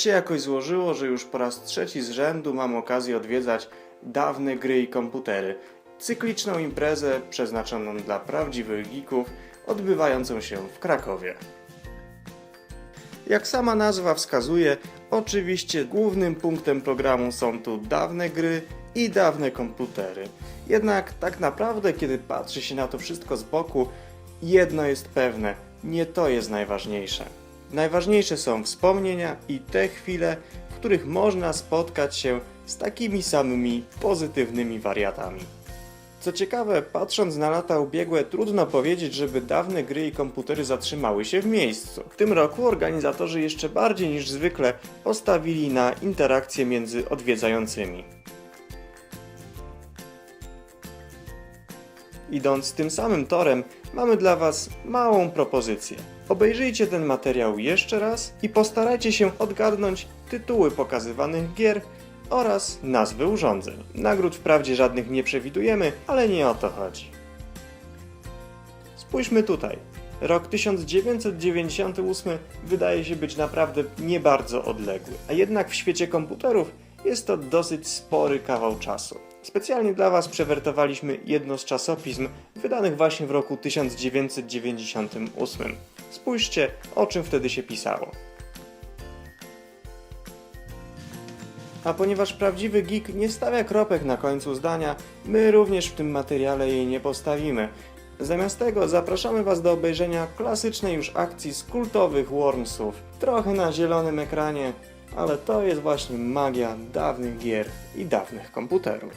się jakoś złożyło, że już po raz trzeci z rzędu mam okazję odwiedzać dawne gry i komputery. Cykliczną imprezę przeznaczoną dla prawdziwych geeków, odbywającą się w Krakowie. Jak sama nazwa wskazuje, oczywiście głównym punktem programu są tu dawne gry i dawne komputery. Jednak tak naprawdę, kiedy patrzy się na to wszystko z boku, jedno jest pewne: nie to jest najważniejsze. Najważniejsze są wspomnienia i te chwile, w których można spotkać się z takimi samymi pozytywnymi wariatami. Co ciekawe, patrząc na lata ubiegłe, trudno powiedzieć, żeby dawne gry i komputery zatrzymały się w miejscu. W tym roku organizatorzy jeszcze bardziej niż zwykle postawili na interakcję między odwiedzającymi. Idąc tym samym torem, mamy dla Was małą propozycję. Obejrzyjcie ten materiał jeszcze raz i postarajcie się odgadnąć tytuły pokazywanych gier oraz nazwy urządzeń. Nagród wprawdzie żadnych nie przewidujemy, ale nie o to chodzi. Spójrzmy tutaj. Rok 1998 wydaje się być naprawdę nie bardzo odległy, a jednak w świecie komputerów jest to dosyć spory kawał czasu. Specjalnie dla Was przewertowaliśmy jedno z czasopism wydanych właśnie w roku 1998. Spójrzcie, o czym wtedy się pisało. A ponieważ prawdziwy geek nie stawia kropek na końcu zdania, my również w tym materiale jej nie postawimy. Zamiast tego zapraszamy Was do obejrzenia klasycznej już akcji z kultowych Wormsów. Trochę na zielonym ekranie, ale to jest właśnie magia dawnych gier i dawnych komputerów.